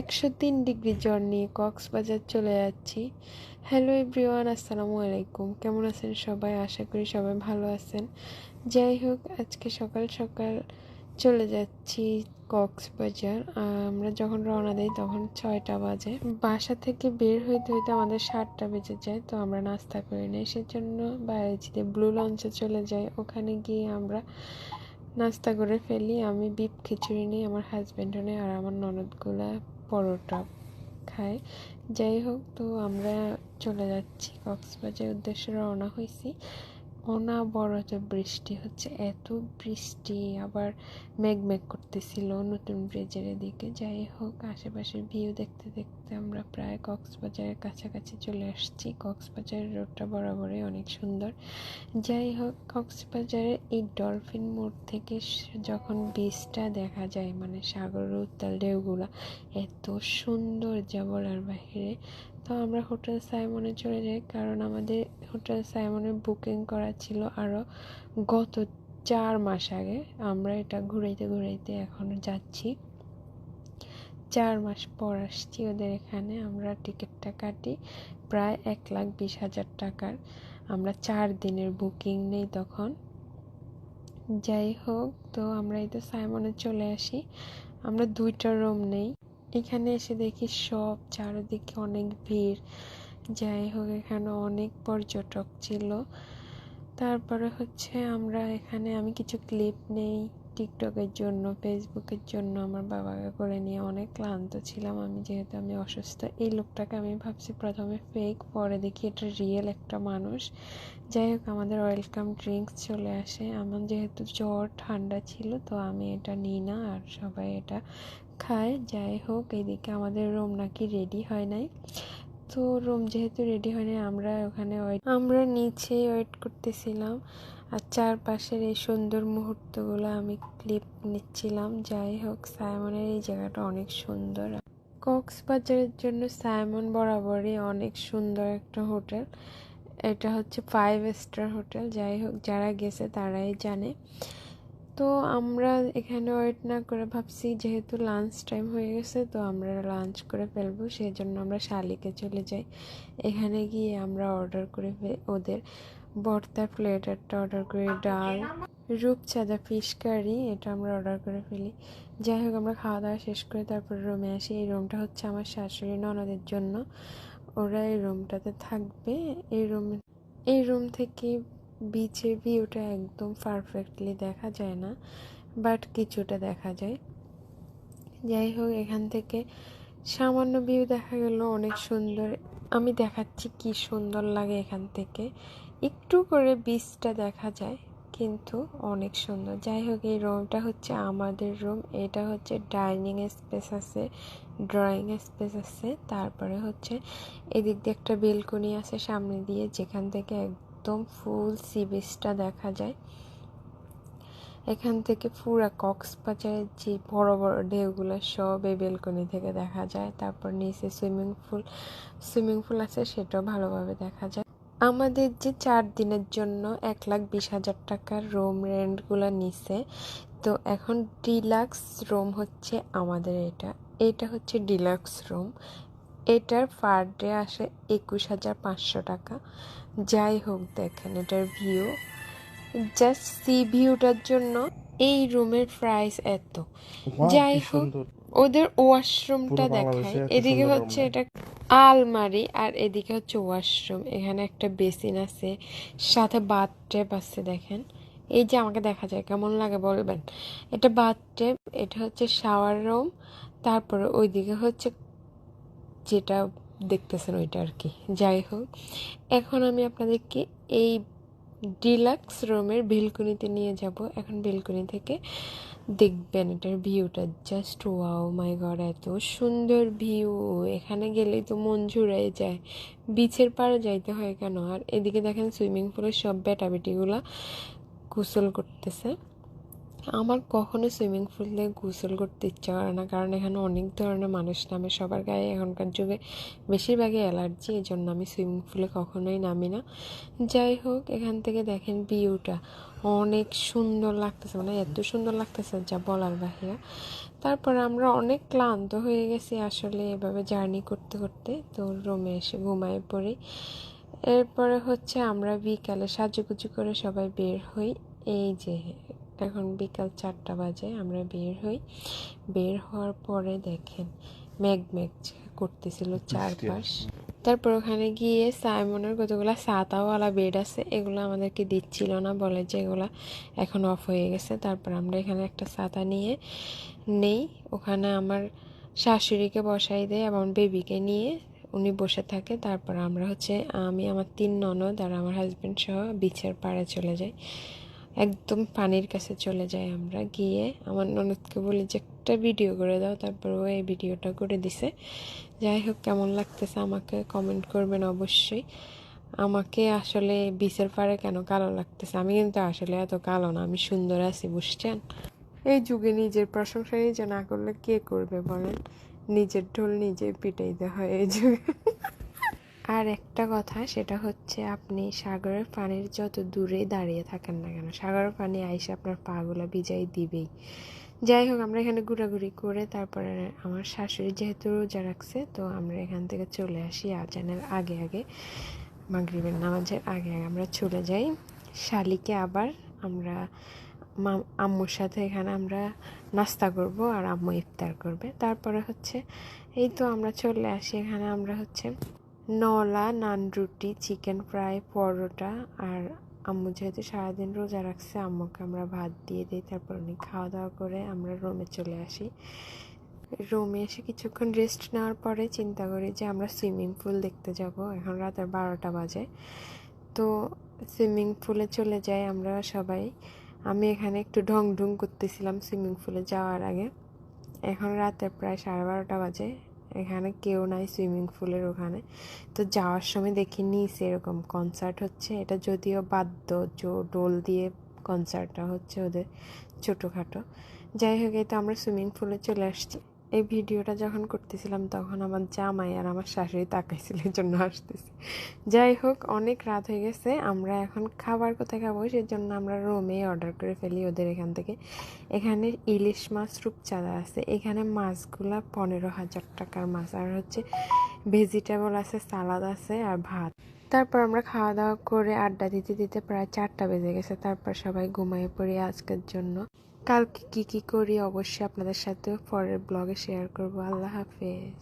একশো তিন ডিগ্রি জ্বর নিয়ে কক্সবাজার চলে যাচ্ছি। হ্যালো এভরিওয়ান, আসসালামু আলাইকুম। কেমন আছেন সবাই? আশা করি সবাই ভালো আছেন। যাই হোক, আজকে সকাল সকাল চলে যাচ্ছি কক্সবাজার। আমরা যখন রওনা দিই তখন ছয়টা বাজে। বাসা থেকে বের হইতে হইতে আমাদের সাতটা বেজে যায়, তো আমরা নাস্তা করে নিই। সেজন্য বাইরে যেতে ব্লু লঞ্চে চলে যাই। ওখানে গিয়ে আমরা নাস্তা করে ফেলি। আমি বিপ খিচুড়ি নিই, আমার হাজব্যান্ডও নেই, আর আমার ননদগুলা পরোটা খায় যাই হোক তো আমরা চলে যাচ্ছি কক্সবাজারের উদ্দেশ্যে রওনা হয়েছি অনাবরত বৃষ্টি হচ্ছে। এত বৃষ্টি, আবার মেঘ মেঘ করতেছিল নতুন ব্রিজের এদিকে। যাই হোক, আশেপাশের ভিউ দেখতে দেখতে আমরা প্রায় কক্সবাজারের কাছাকাছি চলে আসছি। কক্সবাজারের রোডটা বরাবরই অনেক সুন্দর। যাই হোক, কক্সবাজারের এই ডলফিন মোড় থেকে যখন বীজটা দেখা যায় মানে সাগরের উত্তাল ঢেউগুলা, এত সুন্দর যা বলার বাহিরে তো আমরা হোটেল সাইমনে চলে যাই, কারণ আমাদের হোটেল সাইমনে বুকিং করা ছিল আরও গত চার মাস আগে। আমরা এটা ঘুরাইতে ঘুরাইতে এখনও যাচ্ছি। চার মাস পর আসছি ওদের এখানে। আমরা টিকিটটা কাটি, প্রায় এক লাখ বিশ হাজার টাকার। আমরা চার দিনের বুকিং নেই তখন। যাই হোক, তো আমরা এই তো সাইমনে চলে আসি। আমরা দুইটা রুম নেই। এখানে এসে দেখি সব চারিদিকে অনেক ভিড়। যাই হোক, এখানে অনেক পর্যটক ছিল। তারপরে হচ্ছে আমরা এখানে, আমি কিছু ক্লিপ নেই টিকটকের জন্য ফেসবুকের জন্য আমার বাবাকে করে নিয়ে অনেক ক্লান্ত ছিলাম। আমি যেহেতু আমি অসুস্থ, এই লোকটাকে আমি ভাবছি প্রথমে ফেক পরে দেখি এটা রিয়েল একটা মানুষ। যাই হোক, আমাদের ওয়েলকাম ড্রিঙ্কস চলে আসে। আমার যেহেতু জ্বর ঠান্ডা ছিল, তো আমি এটা নিই না, আর সবাই এটা খায়, যাই হোক এইদিকে আমাদের রুম নাকি রেডি হয় নাই। তো রুম যেহেতু রেডি হয় নাই, আমরা ওখানে আমরা নিচেই ওয়েট করতেছিলাম। আর চারপাশের এই সুন্দর মুহূর্তগুলো আমি ক্লিপ নিচ্ছিলাম। যাই হোক, সাইমনের এই জায়গাটা অনেক সুন্দর। কক্সবাজারের জন্য সাইমন বরাবরই অনেক সুন্দর একটা হোটেল। এটা হচ্ছে ফাইভ স্টার হোটেল। যাই হোক, যারা গেছে তারাই জানে। তো আমরা এখানে ওয়েট না করে ভাবছি, যেহেতু লাঞ্চ টাইম হয়ে গেছে, তো আমরা লাঞ্চ করে ফেলব সেই জন্য আমরা শালিকে চলে যাই। এখানে গিয়ে আমরা অর্ডার করে ওদের ভর্তার প্লেটারটা অর্ডার করি, ডাল, রূপচাঁদা ফিশ কারি এটা আমরা অর্ডার করে ফেলি। যাই হোক, আমরা খাওয়া দাওয়া শেষ করে তারপর রুমে আসি। এই রুমটা হচ্ছে আমার শাশুড়ি ননদের জন্য। ওরা এই রুমটাতে থাকবে। এই রুম এই রুম থেকে বিচের ভিউটা একদম পারফেক্টলি দেখা যায় না বাট কিছুটা দেখা যায়। যাই হোক, এখান থেকে সামান্য ভিউ দেখা গেল, অনেক সুন্দর। আমি দেখাচ্ছি কি সুন্দর লাগে এখান থেকে। একটু করে বীজটা দেখা যায়, কিন্তু অনেক সুন্দর। যাই হোক, এই রুমটা হচ্ছে আমাদের রুম এটা হচ্ছে ডাইনিং স্পেস আছে ড্রয়িং স্পেস আছে, তারপরে হচ্ছে এদিক দিয়ে একটা বেলকনি আছে সামনে দিয়ে, যেখান থেকে একদম ফুল সি বিচটা দেখা যায়। এখান থেকে পুরা কক্সবাজারের যে বড় বড় ঢেউগুলো সব এই বেলকনি থেকে দেখা যায়। তারপর নিচে সুইমিং পুল সুইমিং পুল আছে সেটাও ভালোভাবে দেখা যায়। আমাদের যে চার দিনের জন্য এক লাখ বিশ হাজার টাকার রুম রেন্টগুলো নিছে, তো এখন ডিলাক্স রুম হচ্ছে আমাদের এটা। এটা হচ্ছে ডিলাক্স রুম। এটার পার ডে আসে একুশ হাজার পাঁচশো টাকা। যাই হোক দেখেন এটার ভিউ জাস্ট সি ভিউটার জন্য এই রুমের প্রাইস এত। যাই হোক ওদের ওয়াশরুমটা দেখায় এদিকে হচ্ছে এটা আলমারি আর এদিকে হচ্ছে ওয়াশরুম এখানে একটা বেসিন আছে সাথে বাথটেপ আছে দেখেন। এই যে আমাকে দেখা যায় কেমন লাগে বলবেন? এটা বাথটেপ এটা হচ্ছে শাওয়ার রুম তারপরে ওইদিকে হচ্ছে যেটা দেখতেছেন ওইটা আর কি। যাই হোক, এখন আমি আপনাদেরকে এই ডিলাক্স রুমের বেলকনিতে নিয়ে যাব। এখন বেলকনি থেকে দেখবেন এটার ভিউটা। জাস্ট ওয়াও, মাই গড, এত সুন্দর ভিউ। এখানে গেলেই তো মন জুড়ে যায়। বিচের পাড়ে যাইতে হয় কেন? আর এদিকে দেখেন সুইমিং পুলের সব বেটাবেটিগুলা গোসল করতেছে। আমার কখনো সুইমিং পুলে গোসল করতে ইচ্ছা করে না, কারণ এখানে অনেক ধরনের মানুষ নামে, সবার গায়ে এখনকার যুগে বেশিরভাগই অ্যালার্জি এই জন্য আমি সুইমিং পুলে কখনোই নামি না। যাই হোক, এখান থেকে দেখেন ভিউটা অনেক সুন্দর লাগতেছে মানে এত সুন্দর লাগতেছে যা বলার বাহিরা। তারপর আমরা অনেক ক্লান্ত হয়ে গেছি আসলে এভাবে জার্নি করতে করতে, তো রুমে এসে ঘুমায় পড়ি। এরপরে হচ্ছে আমরা বিকালে সাজুগুজু করে সবাই বের হই। এই যে এখন বিকাল চারটা বাজে আমরা বের হই। বের হওয়ার পরে দেখেন মেঘ মেঘ করতেছিল চারপাশ। তারপর ওখানে গিয়ে সাইমনের কতগুলো সাতাওয়ালা বেড আছে এগুলো আমাদেরকে দিচ্ছিল না বলে যে এগুলো এখন অফ হয়ে গেছে। তারপর আমরা এখানে একটা ছাতা নিয়ে নেই ওখানে আমার শাশুড়িকে বসাই দেয় এবং বেবিকে নিয়ে উনি বসে থাকে। তারপর আমরা হচ্ছে আমি আমার তিন ননদ আর আমার হাজব্যান্ড সহ বিচের পাড়ে চলে যাই। একদম পানির কাছে চলে যাই আমরা, গিয়ে আমার ননদকে বলি যে, একটা ভিডিও করে দাও। তারপর ও এই ভিডিওটা করে দিছে। যাই হোক, কেমন লাগতেছে আমাকে কমেন্ট করবেন অবশ্যই। আমাকে আসলে বিচের পাড়ে কেন কালো লাগতেছে? আমি কিন্তু আসলে এত কালো না, আমি সুন্দর আছি, বুঝছেন? এই যুগে নিজের প্রশংসা নিজে না করলে কে করবে বলেন? নিজের ঢোল নিজে পিটাইতে হয় এই যুগে। আর একটা কথা, সেটা হচ্ছে আপনি সাগরের পানির যত দূরে দাঁড়িয়ে থাকেন না কেন, সাগরের পানি আইসে আপনার পাগুলা ভিজাই দিবেই। যাই হোক, আমরা এখানে ঘোরাঘুরি করে তারপরে আমার শাশুড়ি যেহেতু রোজা রাখছে, তো আমরা এখান থেকে চলে আসি আজানের আগে আগে, মাগরিবের নামাজের আগে আগে আমরা চলে যাই। শালিকে আবার আমরা আম্মুর সাথে এখানে আমরা নাস্তা করব আর আম্মু ইফতার করবে। তারপরে হচ্ছে, এই তো আমরা চলে আসি এখানে, আমরা হচ্ছে নলা নান রুটি, চিকেন ফ্রাই, পরোটা আর আম্মু যেহেতু সারাদিন রোজা রাখছে, আম্মুকে আমরা ভাত দিয়ে দিই, তারপর উনি খাওয়া দাওয়া করে আমরা রুমে চলে আসি। রুমে এসে কিছুক্ষণ রেস্ট নেওয়ার পরে চিন্তা করি যে আমরা সুইমিং পুল দেখতে যাব, এখন রাতের বারোটা বাজে। তো সুইমিং পুলে চলে যাই আমরা সবাই। আমি এখানে একটু ঢং ঢং করতেছিলাম সুইমিং পুলে যাওয়ার আগে। এখন রাতে প্রায় সাড়ে বারোটা বাজে। এখানে কেউ নাই সুইমিং পুলের ওখানে। তো যাওয়ার সময় দেখি নিচে এরকম কনসার্ট হচ্ছে। এটা যদিও বাদ্য জো- ডোল দিয়ে কনসার্টটা হচ্ছে ওদের ছোটোখাটো। যাই হোক, এই তো আমরা সুইমিং পুলে চলে আসছি। এই ভিডিওটা যখন করতেছিলাম, তখন আমার জামাই আর আমার শাশুড়ি তাকাইছিল এই জন্য আসতেছি যাই হোক, অনেক রাত হয়ে গেছে, আমরা এখন খাবার কোথায় খাব সেই জন্য আমরা রোমে অর্ডার করে ফেলি ওদের এখান থেকে। এখানে ইলিশ মাছ, রূপচাঁদা আছে। এখানে মাছগুলা পনেরো হাজার টাকার মাছ। আর হচ্ছে ভেজিটেবল আছে, সালাদ আছে আর ভাত। তারপর আমরা খাওয়া দাওয়া করে আড্ডা দিতে দিতে প্রায় চারটা বেজে গেছে। তারপর সবাই ঘুমিয়ে পড়ি আজকের জন্য। কালকে কি কি করি অবশ্যই আপনাদের সাথে পরের ব্লগে শেয়ার করব। আল্লাহ হাফেজ।